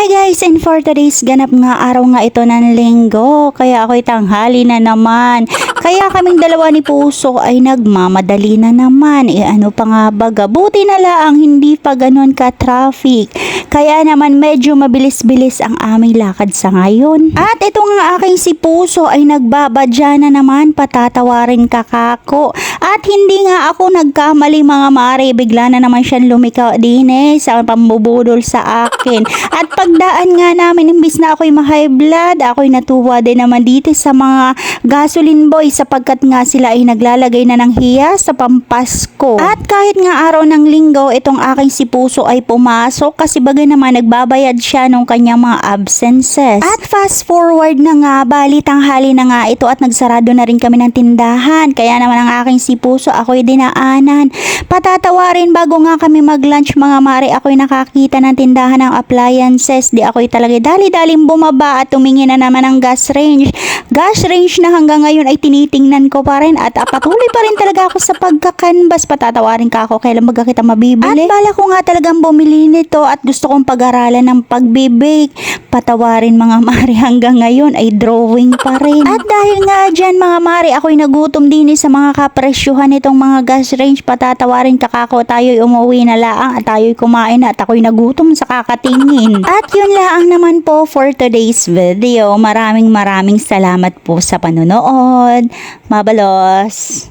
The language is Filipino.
Hi guys, and for today's ganap nga araw nga ito ng linggo, kaya ako'y tanghali na naman. Kaya kaming dalawa ni Puso ay nagmamadali na naman. E ano pa nga baga, buti na lang hindi pa ganun ka traffic. Kaya naman medyo mabilis-bilis ang aming lakad sa ngayon. At ito nga aking si Puso ay nagbabadya na naman patatawarin kakako. At hindi nga ako nagkamali mga mare, bigla na naman siyang lumikaw din eh sa pambubudol sa akin. At pagdaan nga namin, imbis na ako'y ma-high blood, ako'y natuwa din naman dito sa mga gasoline boy sapagkat nga sila ay naglalagay na ng hiya sa pampasko. At kahit nga araw ng linggo, itong aking si Puso ay pumasok kasi bagay naman nagbabayad siya nung kanyang mga absences. At fast forward na nga, bali tanghali na nga ito at nagsarado na rin kami ng tindahan. Kaya naman ang aking si Puso, ako'y dinaanan. Patatawarin bago nga kami mag-lunch mga mare, ako'y nakakita ng tindahan ng appliances. Di ako'y talaga dali-daling bumaba at tumingin na naman ng gas range. Gas range na hanggang ngayon ay tinitingnan ko pa rin at patuloy pa rin talaga ako sa pagkakanbas. Patatawarin ka ako kailan baga kita mabibili. At bala ko nga talagang bumili nito at gusto kong pag-aralan ng pagbibake. Patawarin mga mare hanggang ngayon ay drawing pa rin. At dahil nga dyan mga mare, ako'y nagutom din sa mga kapresyuhan nitong mga gas range. Patatawarin kakako tayo'y umuwi na laang at tayo'y kumain at ako'y nagutom sa kakatingin. At yun laang naman po for today's video. Maraming maraming salamat po sa panonood. Mabalos!